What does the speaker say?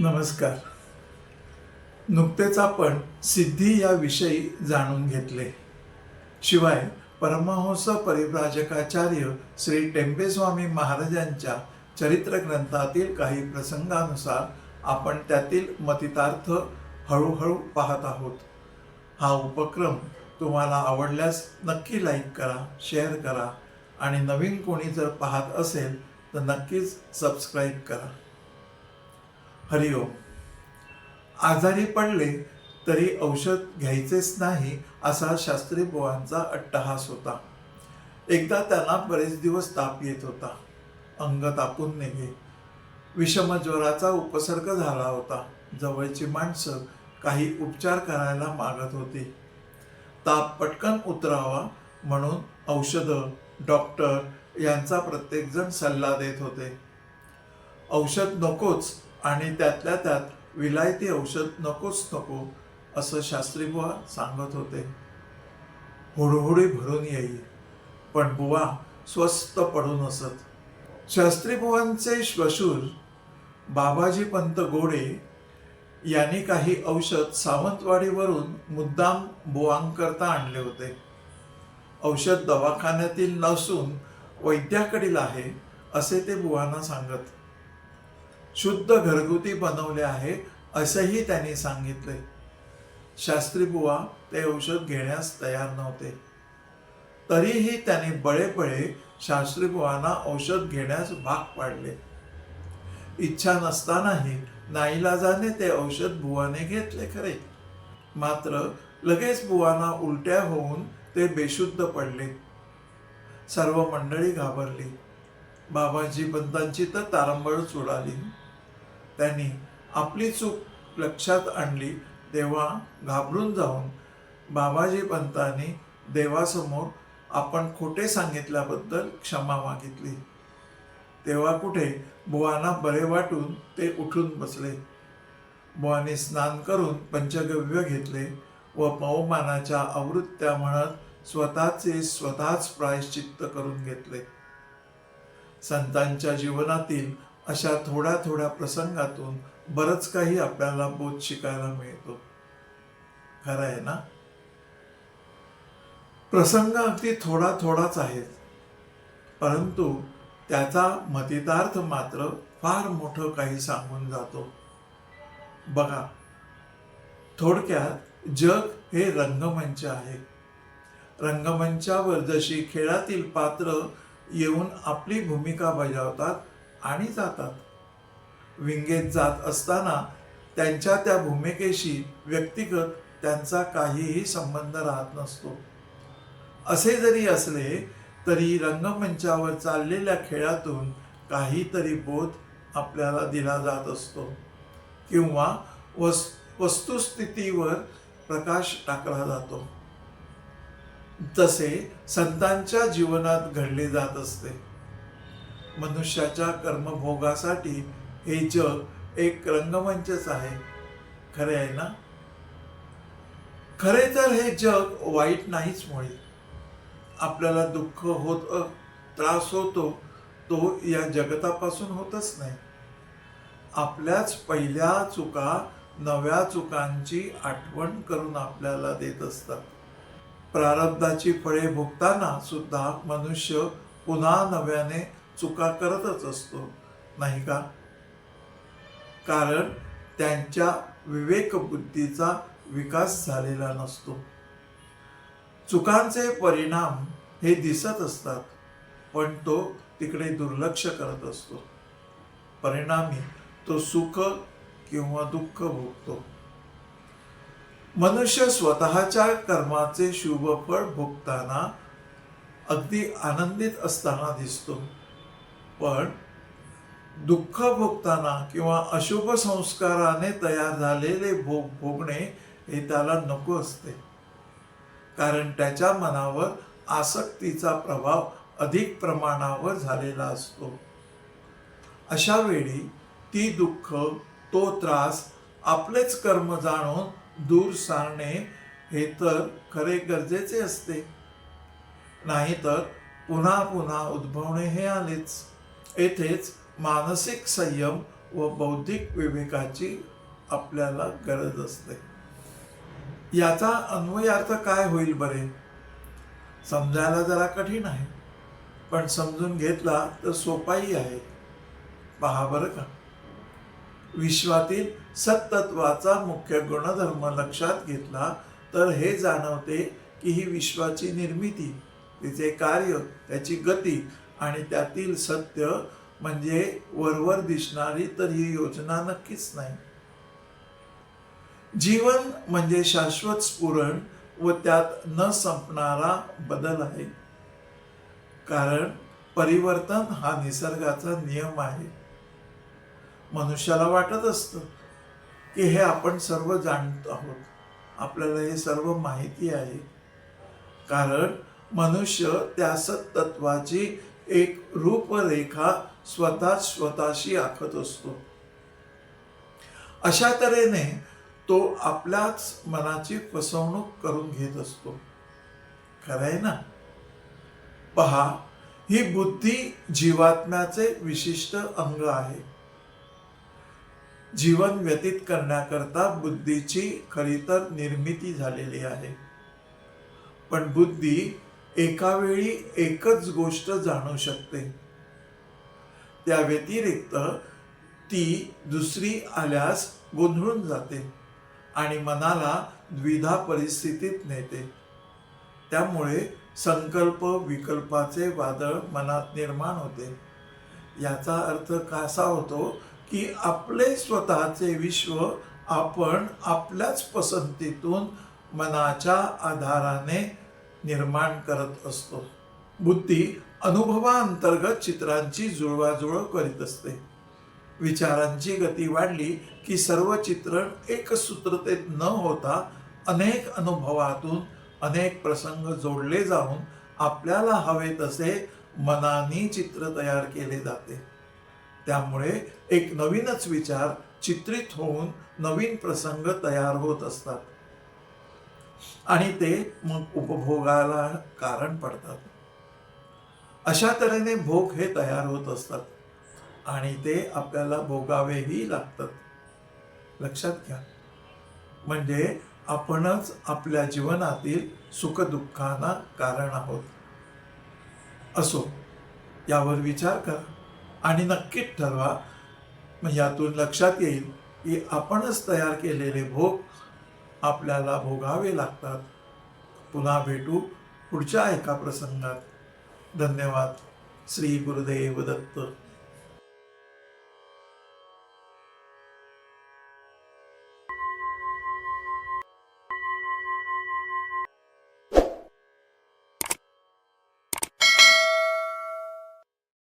नमस्कार. नुकतेच आपण सिद्धी या विषयी जाणून घेतले. शिवाय परमहंस परिव्राजकाचार्य श्री टेंबेस्वामी महाराजांच्या चरित्र ग्रंथातील काही प्रसंगानुसार आपण त्यातील मतितार्थ हळूहळू पाहत आहोत. हा उपक्रम तुम्हाला आवडल्यास नक्की लाईक करा शेअर करा आणि नवीन कोणी जर पाहत असेल तर नक्कीच सबस्क्राईब करा. हरिओम आजारी पडले तरी औषध घ्यायचेच नाही असा शास्त्री बुवांचा अट्टहास होता. एकदा त्यांना बरेच दिवस ताप येत होता. अंग तापून निघे. विषम ज्वराचा उपसर्ग झाला होता. जवळची माणसं काही उपचार करायला मागत होती. ताप पटकन उतरावा म्हणून औषधं डॉक्टर यांचा प्रत्येकजण सल्ला देत होते. औषध नकोच आणि त्यातल्या त्यात विलायती औषध नकोच नको असं शास्त्री बुवा सांगत होते. हुडहुडी भरून येईल पण बुवा स्वस्त पडून असत. शास्त्री बुवांचे श्वशूर बाबाजी पंत गोडे यांनी काही औषध सावंतवाडीवरून मुद्दाम बुवांकरता आणले होते. औषध दवाखान्यातील नसून वैद्याकडील आहे असे ते बुवांना सांगत. शुद्ध घरगुती बनवले आहे असंही त्यांनी सांगितले शास्त्री बुवा ते औषध घेण्यास तयार नव्हते. तरीही त्यांनी बळेपळे शास्त्रीबुवांना औषध घेण्यास भाग पाडले. इच्छा नसतानाही नाईलाजाने ते औषध बुवाने घेतले खरे. मात्र लगेच बुवांना उलट्या होऊन ते बेशुद्ध पडले. सर्व मंडळी घाबरली. बाबाजी पंतांची तर तारंबळच उडाली त्यांनी आपली चूक लक्षात आणली तेव्हा घाबरून जाऊन बाबाजी पंतांनी देवासमोर आपण खोटे सांगितल्याबद्दल क्षमा मागितली. तेव्हा कुठे बुवांना बरे वाटून ते उठून बसले. बुवांनी स्नान करून पंचगव्य घेतले व पवमानाच्या आवृत्त्या म्हणत स्वतःचे स्वतःच प्रायश्चित्त करून घेतले. संतांच्या जीवनातील अशा थोड्या थोड्या प्रसंगातून बरंच काही आपल्याला बोध शिकायला मिळतो. खरं आहे ना? प्रसंग अगदी थोडा थोडाच आहे परंतु त्याचा मतितार्थ मात्र फार मोठं काही सांगून जातो. बघा थोडक्यात जग हे रंगमंच आहे. रंगमंचावर जशी खेळातील पात्र येऊन आपली भूमिका बजावतात आणि जातात. विंगेत जात असताना त्यांच्या त्या भूमिकेशी व्यक्तिगत त्यांचा काहीही संबंध राहत नसतो. असे जरी असले तरी रंगमंचावर चाललेल्या खेळातून काहीतरी बोध आपल्याला दिला जात असतो. किंवा वस् वस्तुस्थितीवर प्रकाश टाकला जातो. तसे संतांच्या जीवनात घडले जात असते. मनुष्याच्या कर्मभोगासाठी हे जग एक रंगमंचच आहे. खरे आहे ना? खरे तर हे जग वाईट नाहीच मुळे आपल्याला दुःख होत त्रास होतो तो या जगतापासून होतच नाही. आपल्याच पहिल्या चुका नव्या चुकांची आठवण करून आपल्याला देत असतात. प्रारब्धाची फळे भोगताना सुद्धा मनुष्य पुन्हा नव्याने चुका करतच असतो. नाही का? कारण त्यांच्या विवेकबुद्धीचा विकास झालेला नसतो. चुकांचे परिणाम हे दिसत असतात पण तो तिकडे दुर्लक्ष करत असतो. परिणामी तो सुख किंवा दुःख भोगतो. मनुष्य स्वतःच्या कर्माचे शुभ फळ भोगताना अगदी आनंदित असताना दिसतो. पण दुःख भोगताना किंवा अशुभ संस्काराने तयार झालेले भोग भोगणे हे त्याला नको असते. कारण त्याच्या मनावर आसक्तीचा प्रभाव अधिक प्रमाणावर झालेला असतो. अशा वेळी ती दुःख तो त्रास आपलेच कर्म जाणून दूर सारणे हे तर खरे गरजेचे असते. नाहीतर पुन्हा पुन्हा उद्भवणे हे आलेच. येथेच मानसिक संयम व बौद्धिक विवेकाची आपल्याला गरज असते. याचा अन्वयार्थ काय होईल बरे? समजायला जरा कठीण आहे पण समजून घेतला तर सोपाही आहे. पहा बरं का. विश्वातील सत्तत्वाचा मुख्य गुणधर्म लक्षात घेतला तर हे जाणवते की ही विश्वाची निर्मिती तिचे कार्य त्याची गती आणि त्यातील सत्य म्हणजे वरवर दिसणारी तर ही योजना नक्कीच नाही. जीवन म्हणजे शाश्वत स्फुरण व त्यात न संपणारा बदल आहे. कारण परिवर्तन हा निसर्गाचा नियम आहे. मनुष्याला वाटत असतं की हे आपण सर्व जाणत आहोत. आपल्याला हे सर्व माहिती आहे. कारण मनुष्य त्या सत्तत्वाची एक रूपरेखा स्वतः स्वतःशी आखत असतो. अशा तऱ्हेने तो आपल्याच मनाची फसवणूक करून घेत असतो. खरंय ना? पहा ही बुद्धी जीवात्म्याचे विशिष्ट अंग आहे. जीवन व्यतीत करण्याकरता बुद्धीची खरी तर निर्मिती झालेली आहे. पण बुद्धी एका वेळी एकच गोष्ट जाणू शकते. त्या व्यतिरिक्त ती दुसरी आल्यास गोंधळून जाते आणि मनाला द्विधा परिस्थितीत नेते. त्यामुळे संकल्प विकल्पाचे वादळ मनात निर्माण होते. याचा अर्थ कसा होतो की आपले स्वतःचे विश्व आपण आपल्याच पसंतीतून मनाच्या आधाराने निर्माण करत असतो. बुद्धी अनुभवाअंतर्गत चित्रांची जुळवाजुळव करीत असते. विचारांची गती वाढली की सर्व चित्रण एकसूत्रतेत न होता अनेक अनुभवातून अनेक प्रसंग जोडले जाऊन आपल्याला हवे तसे मनानी चित्र तयार केले जाते. त्यामुळे एक नवीनच विचार चित्रित होऊन नवीन प्रसंग तयार होत असतात. आणि ते मग उपभोगाला कारण पडतात. अशा तऱ्हेने भोग हे तयार होत असतात आणि ते आपल्याला भोगावेही लागतात. लक्षात घ्या. म्हणजे आपणच आपल्या जीवनातील सुखदुःखांना कारण आहोत. असो यावर विचार करा आणि नक्कीच ठरवा. मग यातून लक्षात येईल की आपणच तयार केलेले भोग आपल्याला भोगावे लागतात. पुन्हा भेटू पुढच्या एका प्रसंगात. धन्यवाद. श्री गुरुदेव दत्त.